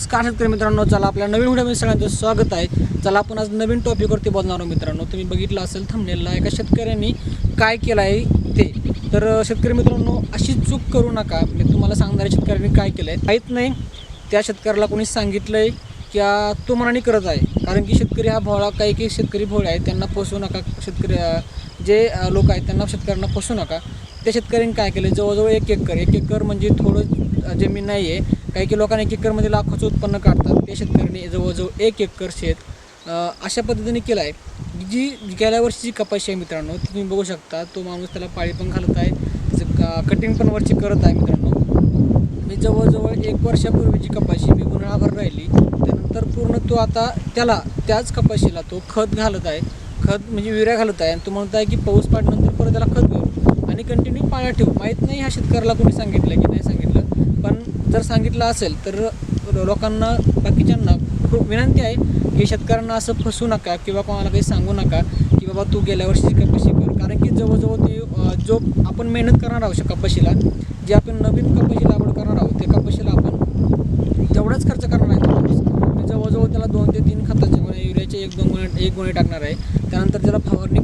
नमस्कार शेतकरी मित्रांनो चला आपल्या नवीन व्हिडिओमध्ये सगळ्यांचं स्वागत आहे. चला आपण आज नवीन टॉपिकवरती बोलणार आहोत मित्रांनो. तुम्ही बघितलं असेल थांबलेला एका शेतकऱ्यांनी काय केलं आहे ते. तर शेतकरी मित्रांनो अशी चूक करू नका. मी तुम्हाला सांगणाऱ्या शेतकऱ्यांनी काय केलं आहे माहीत नाही. त्या शेतकऱ्याला कोणी सांगितलं आहे किंवा तो मनाने करत आहे. कारण की शेतकरी हा भोळा काही काही शेतकरी भोळे आहेत. त्यांना फसवू नका. शेतकरी जे लोक आहेत त्यांना शेतकऱ्यांना फसवू नका. त्या शेतकऱ्यांनी काय केलं जवळजवळ एक एकर. एक एकर म्हणजे थोडं जमीन नाही आहे काही काही लोकांनी एक एकरमध्ये लाखोचं उत्पन्न काढतात. त्या शेतकऱ्यांनी जवळजवळ एक एकर शेत अशा पद्धतीने केलं आहे. जी गेल्या वर्षीची कपाशी आहे मित्रांनो ती तुम्ही बघू शकता. तो माणूस त्याला पाळी पण घालत आहे. त्याचं का कटिंग पण वरची करत आहे मित्रांनो. मी जवळजवळ एक वर्षापूर्वीची कपाशी मी उन्हाळाभर राहिली. त्यानंतर पूर्ण तो आता त्याला त्याच कपाशीला तो खत घालत आहे. खत म्हणजे विऱ्या घालत आहे. आणि तो म्हणत आहे की पाऊस पाडल्यानंतर परत त्याला खत घेऊ आणि कंटिन्यू पाण्यात ठेवू. माहीत नाही ह्या शेतकऱ्याला कोणी सांगितलं की नाही सांगितलं. पण जर सांगितलं असेल तर लोकांना बाकीच्यांना खूप विनंती आहे की शेतकऱ्यांना असं फसू नका किंवा कोणाला काही सांगू नका की बाबा तू गेल्या वर्षी कपाशी कर. कारण की जवळजवळ ते जो आपण मेहनत करणार आहोत कपाशीला जे आपण नवीन कपाशी लागवड करणार आहोत त्या कपाशीला आपण तेवढाच खर्च करणार आहे. जवळजवळ त्याला दोन ते तीन खताचे म्हणजे युरियाचे एक दोन गुणे एक गुणे टाकणार आहे. त्यानंतर त्याला फवारणी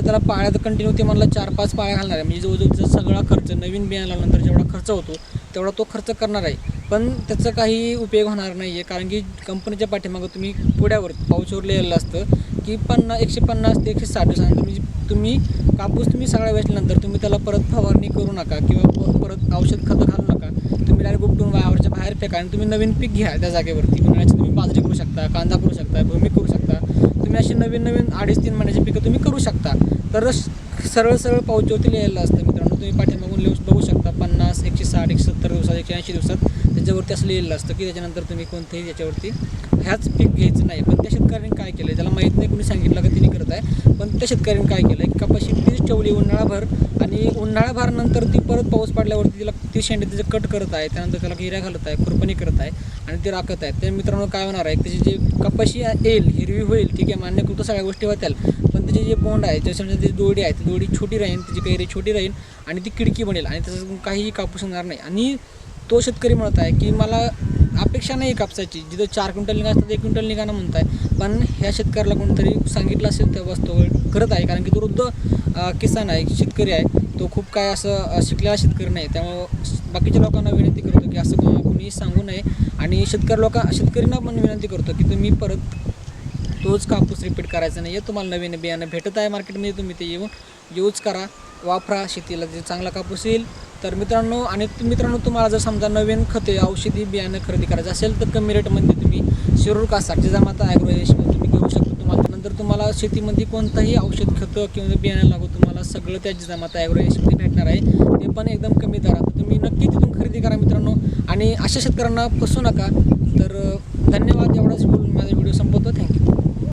आता त्याला पाळ्या तर कंटिन्यू ते म्हणलं चार पाच पाळ्या घालणार आहे. म्हणजे जवळजवळ सगळा खर्च नवीन बियाणं लावल्यानंतर जेवढा खर्च होतो तेवढा तो खर्च करणार आहे. पण त्याचा काही उपयोग होणार नाही आहे कारण की कंपनीच्या पाठीमागं तुम्ही पुढ्यावर पाऊचवर लिहिलेलं असतं की पन्ना एकशे पन्नास ते एकशे साठ दिवसानंतर म्हणजे तुम्ही कापूस तुम्ही सगळ्या वेचल्यानंतर तुम्ही त्याला परत फवारणी करू नका किंवा परत औषध खतं घालू नका. तुम्ही डायरेक्ट उपटून वावरच्या बाहेर फेका आणि तुम्ही नवीन पीक घ्या त्या जागेवरती. उन्हाळ्याची तुम्ही बाजरी करू शकता कांदा करू शकता भूमी करू शकता. तुम्ही अशी नवीन नवीन अडीच तीन महिन्याची पिकं तुम्ही करू शकता. तर सरळ सरळ पाऊचवरती लिहायला असतं मित्रांनो. तुम्ही पाठीमागून लिहू बघू शकता पन्नास एकशे साठ एकशे सत्तर दिवसात एकशे ऐंशी दिवसात त्याच्यावरती असं लिहिलेलं असतं की त्याच्यानंतर तुम्ही कोणतेही त्याच्यावरती ह्याच पीक घ्यायचं नाही. पण त्या शेतकऱ्यांनी काय केलं त्याला माहीत नाही कोणी सांगितलं का तिने करत आहे. पण त्या शेतकऱ्यांनी काय केलं की कपाशी तीच ठेवली उन्हाळाभर उन्हाळाभर नंतर ती परत पाऊस पडल्यावरती तिला ती शेंडे तिचं कट करत आहे त्यानंतर त्याला हिऱ्या घालत आहे खुरपणी करत आहे आणि ते राखत आहे. त्या मित्रांनो काय होणार आहे त्याची जी कपाशी येईल हिरवी होईल ठीक आहे मान्य करतो सगळ्या गोष्टी होत्याल. पण त्याचे जे बोंड आहे त्याच्यामध्ये जी दोडी आहे ती दोडी छोटी राहील त्याची कैरी छोटी राहील आणि ती किडकी बनेल आणि त्याचं काहीही कापूस होणार नाही. आणि तो शेतकरी म्हणत आहे की मला अपेक्षा नाही कापसाची जिथं चार क्विंटल निघा तर एक क्विंटल निघाणं म्हणत आहे पण ह्या शेतकऱ्याला कोणतरी सांगितलं असेल तेव्हाच तो करत आहे कारण की तो वृद्ध किसान आहे शेतकरी आहे. तो खूप काय असं शिकलेला शेतकरी नाही. त्यामुळं बाकीच्या लोकांना विनंती करतो की असं कोणी सांगू नये. आणि शेतकरी लोक शेतकऱ्यांना पण विनंती करतो की तुम्ही परत तोच कापूस रिपीट करायचा नाही आहे तुम्हाला नवीन बियाणं भेटत आहे मार्केटमध्ये तुम्ही ते येऊन यूज करा वापरा. शेतीला जे चांगला कापूस येईल. तर मित्रांनो आणि मित्रांनो तुम्हाला जर समजा नवीन खते औषधी बियाणं खरेदी करायचं असेल तर कमी रेटमध्ये तुम्ही शिरूर कासार जिजामाता ॲग्रोएशमध्ये तुम्ही घेऊ तुम्हाला शेतीमध्ये कोणताही औषध खतं किंवा बियाणं लागू तुम्हाला सगळं त्या जिजामाता ॲग्रोएशमध्ये भेटणार आहे. ते पण एकदम कमी दरात. तर तुम्ही नक्की तिथून खरेदी करा मित्रांनो. आणि अशा शेतकऱ्यांना फसू नका. तर धन्यवाद एवढाच बोलून माझा व्हिडिओ संपवतो. थँक्यू.